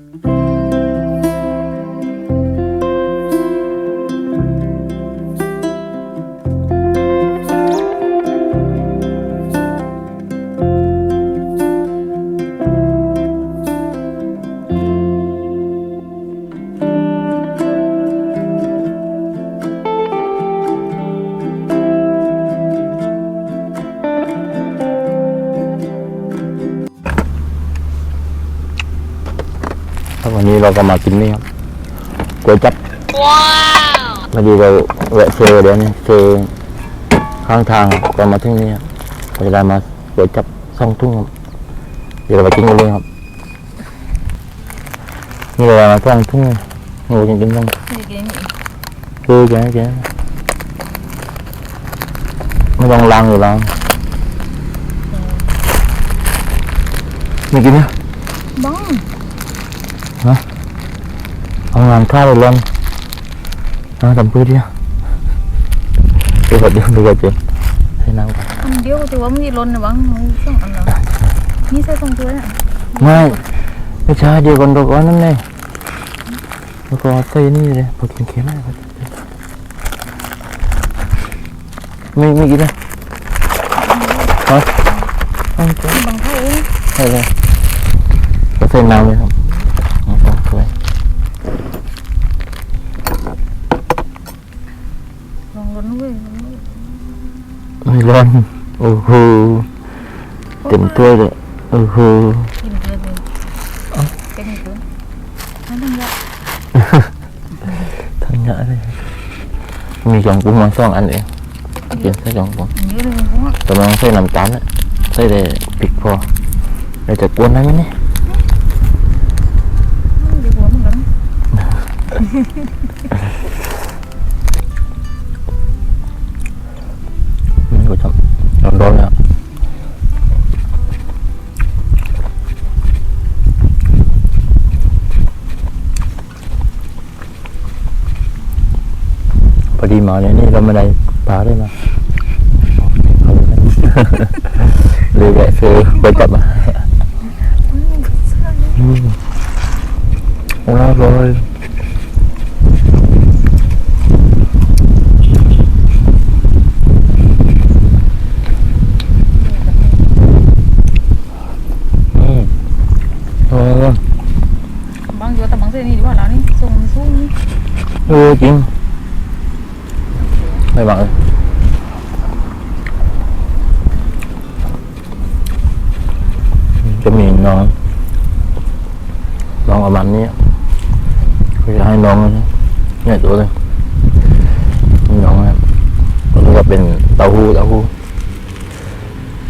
ครั นนี้เราก็มากินนี่ครับก๋วยจับพอดีเราแวะเซอร์เดี๋ยวนี้เซอร์ข้างทางก็มาที่นี่ครับเราจะได้มาก๋วยจับสองทุ่งครับเดี๋ยวเราไปกินกันเลยครับนี่เรามาสองทุ่งนี่เราจะกินต้องนี่กินนี่คือแกแกไม่ต้องล้างอยู่แล้วไม่กินนะบ้อง เอางานข้าวไปลงน้ำทำพื้นดิเดี๋ยวก่อนเดี๋ยวเดี๋ยวก่อนเจ็บให้น้ำก่อนอันเดียวแต่ว่ามันจะล้นนะบ้างมันสองอันแล้วนี่ใส่สองตัวเนี่ยไม่ไม่ใช่เดี๋ยวก่อนเดี๋ยวก่อนนั่นไงแล้วก็ใส่นี่เลยพอกินเค็มมากไม่ไม่กินนะฮะเอาไปบางเท่าเองใส่เลยก็ใส่น้ำเลยครับเอาสองถ้วย ลองล้นเว้ยไม่ร้อนโอ้โหเต็มถ้วยเลยโอ้โหกินเกลือเลยเป็นเกลือนั่นทั้ง พอดีมาเนี่ยนี่เราไม่ได้ปลาด้วยมาเอาเลยนะเลยแวะซื้อไปกลับมาอืมว้าวเลยอืมเออบางเยอะแต่บางเส้นนี่ดีกว่าแล้วนี่ทรงสูงนี่ เออจริง ไม่บังเลยจะมีน้องน้องประมาณนี้คือจะให้น้องนะเนี่ยตัวเลยน้องครับก็เรียกว่าเป็นเต้าหู้เต้าหู้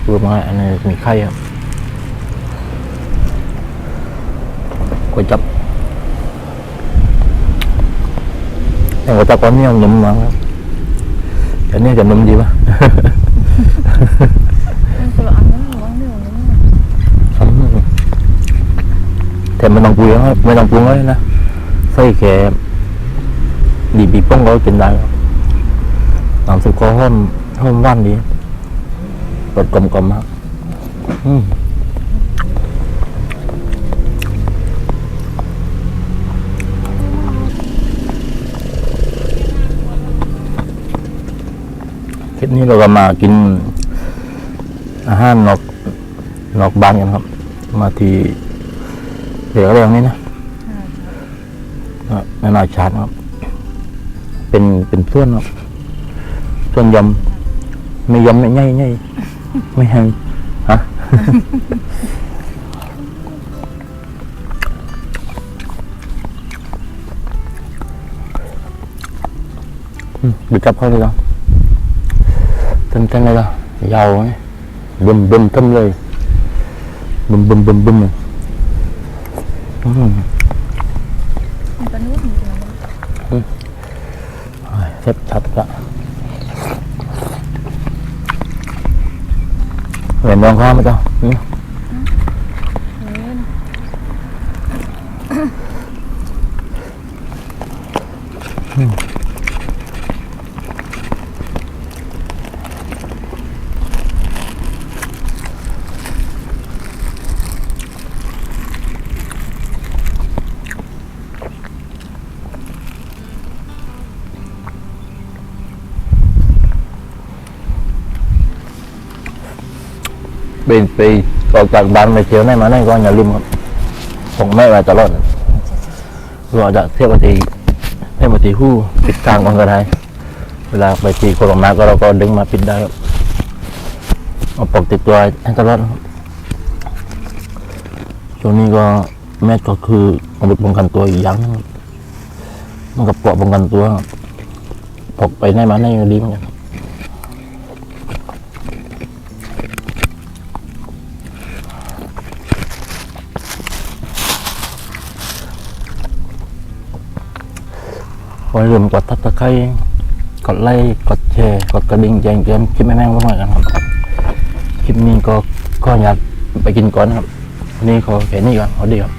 คือมาอันนี้มีไข่ครับก๋วยจับแต่ว่าตะกอนนี่เอานมมาครับ อันนี้จะนมดีป่ะคนละอันนั้นบางเดียวนี่แต่ไม่ต้องปรุงครับไม่ต้องปรุงเลยนะใส่แค่ดีบีป้องก็กินได้ครับน้ำซุปก็หอมห้อมวานดีรสกลมกลมๆครับอืม คลิปนี้เราก็มากิน อาหารนอกนอกบ้านกันครับ มาที่เดี๋ยวเรื่องนี้นะนานาชาติครับ เป็นเป็นส่วนครับส่วนยำไม่ยำไม่ใหญ่ใหญ่ไม่แห้งฮะอืมไปจับเขาเลยเหรอเต็มๆเลยเหรอยาวไหมบึ มบึมทึมเลยบึมบึมบึมบึมเลยอืมมัน เป็นป็นเซ็บชัดละเห็นมองข้ามไหมจ๊ะอืมนู้นไปออกจากบ้านไปเที่ยวไหนมาไหนก็อย่าลืมครับส่งแม่ไว้ตลอดเราจะเที่ยวปฏิให้ปฏิหู้ปิดทางก่อนก็ได้เวลาไปตีโคลมาก็เราก็ดึงมาปิดได้ครับเอาปกติดตัวให้ตลอดช่วงนี้ก็แม่ก็คืออาวุธป้องกันตัวอีกอย่างมันกับเกาะป้องกันตัวครับพกไปไหนมาไหนก็ดีเหมือนกัน อให้ลืมกดทับตะไคร้กดไลค์กดแชร์กดกระดิ่งแจ้งเตือนคลิปแม่งไว้หน่อยกันครับ คลิปนี้ก็ก็อยากไปกินก่อนนะครับวันนี้ขอแค่นี้ก่อนขอดีครับ